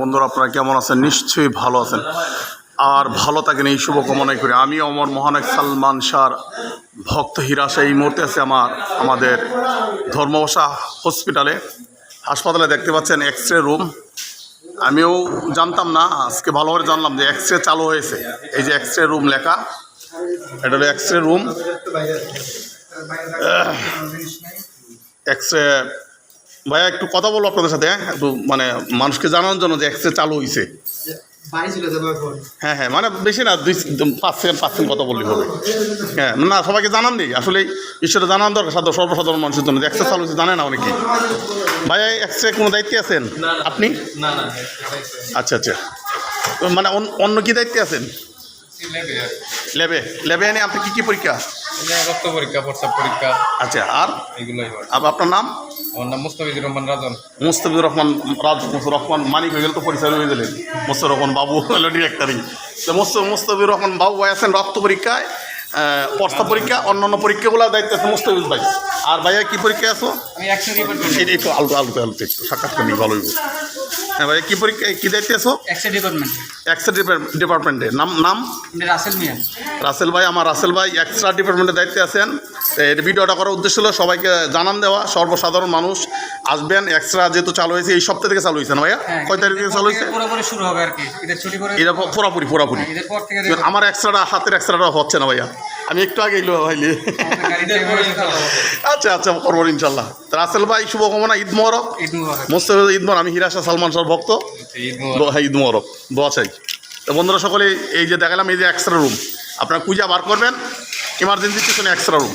বন্ধুরা, আপনারা কেমন আছেন? নিশ্চয়ই ভালো আছেন। আর ভালো থাকেন এই শুভ কামনাই করি। আমি অমর মহানায়ক সালমান শাহর ভক্ত হিরাশা এই মুহূর্তে আছে আমার, আমাদের ধর্মবাসা হসপিটালে। হাসপাতালে দেখতে পাচ্ছেন এক্স রে রুম। আমিও জানতাম না, আজকে ভালোভাবে জানলাম যে এক্স রে চালু হয়েছে। এই যে এক্স রে রুম লেখা, এটা হলো X ray room. X ray ভাইয়া একটু কথা বলব আপনাদের সাথে হ্যাঁ? একটু মানে মানুষকে জানানোর জন্য যে এক্স রে চালু হয়েছে হ্যাঁ হ্যাঁ মানে বেশি না দুই পাঁচ সেকেন্ড পাঁচ সেকেন্ড কথা বললেই হবে। হ্যাঁ না সবাইকে জানান দিই আসলে ঈশ্বরে জানান দরকার সাধারণ সর্বসাধারণ মানুষের জন্য এক্সরে চালু হয়েছে জানে না অনেকে। ভাইয়া এক্সরে কোনো দায়িত্বে আছেন? আপনি? না না আচ্ছা আচ্ছা। মানে অন- অন্য কি দায়িত্বে আছেন? লেবে। ল্যাবে এনে আপনি কী কী পরীক্ষা? রক্ত পরীক্ষা আচ্ছা আর? এগুলোই আপনার নাম? আমার নাম মুস্তাফিজুর রহমান রাজন। মুস্তাফিজুর রহমান রাজ রহমান মানিক হয়ে গেলে তো পরিচয় হয়ে গেলেন মুস্তাফিজুর রহমান বাবু হলো ডিরেক্টরই তো মুস্ত মুস্তাফিজুর রহমান বাবু ভাই আছেন রক্ত পরীক্ষায় পর্সা পরীক্ষা অন্যান্য পরীক্ষাগুলো দায়িত্ব আছে মুস্তাফিজ ভাই। আর ভাইয়া কী পরীক্ষা আছো? এটা একটু আলতো আলতো আলতো একটু সাক্ষাৎ করি ভালো হইব। হ্যাঁ ভাইয়া কী পরীক্ষা কী দায়িত্বে আছো? একশো ডিপার্টমেন্ট ডিপার্টমেন্টে নাম নাম? রাসেল মিয়া। রাসেল ভাই আমার রাসেল ভাই এক্সট্রা ডিপার্টমেন্টের দায়িত্বে আছেন। এই ভিডিওটা করার উদ্দেশ্য হলো সবাইকে জানান দেওয়া সর্বসাধারণ মানুষ আসবেন এক্সট্রা যেহেতু চালু হয়েছে এই সপ্তাহ থেকে চালু হয়েছে না ভাইয়া? কয় তারিখ থেকে চালু হয়েছে? পুরোপুরি শুরু হবে আর কি। ছুটি করে এটা পুরাপুরি পুরাপুরি। পর থেকে আমার এক্সট্রাটা হাতের এক্সট্রাটা হচ্ছে না ভাইয়া। আমি একটু আগে এলো ভাইলি। আচ্ছা আচ্ছা করব ইনশাল্লাহ। তো রাসেল ভাই শুভকামনা ঈদ মোহরক মোস্তাফিজ ঈদ মোহর আমি হিরাশা সালমান শাহর ভক্ত। হ্যাঁ ঈদ মোহরক দোয়া চাই। তো বন্ধুরা সকলে এই যে দেখালাম এই যে এক্সট্রা রুম আপনারা কুজা বার করবেন। ইমার্জেন্সি পিছনে এক্সট্রা রুম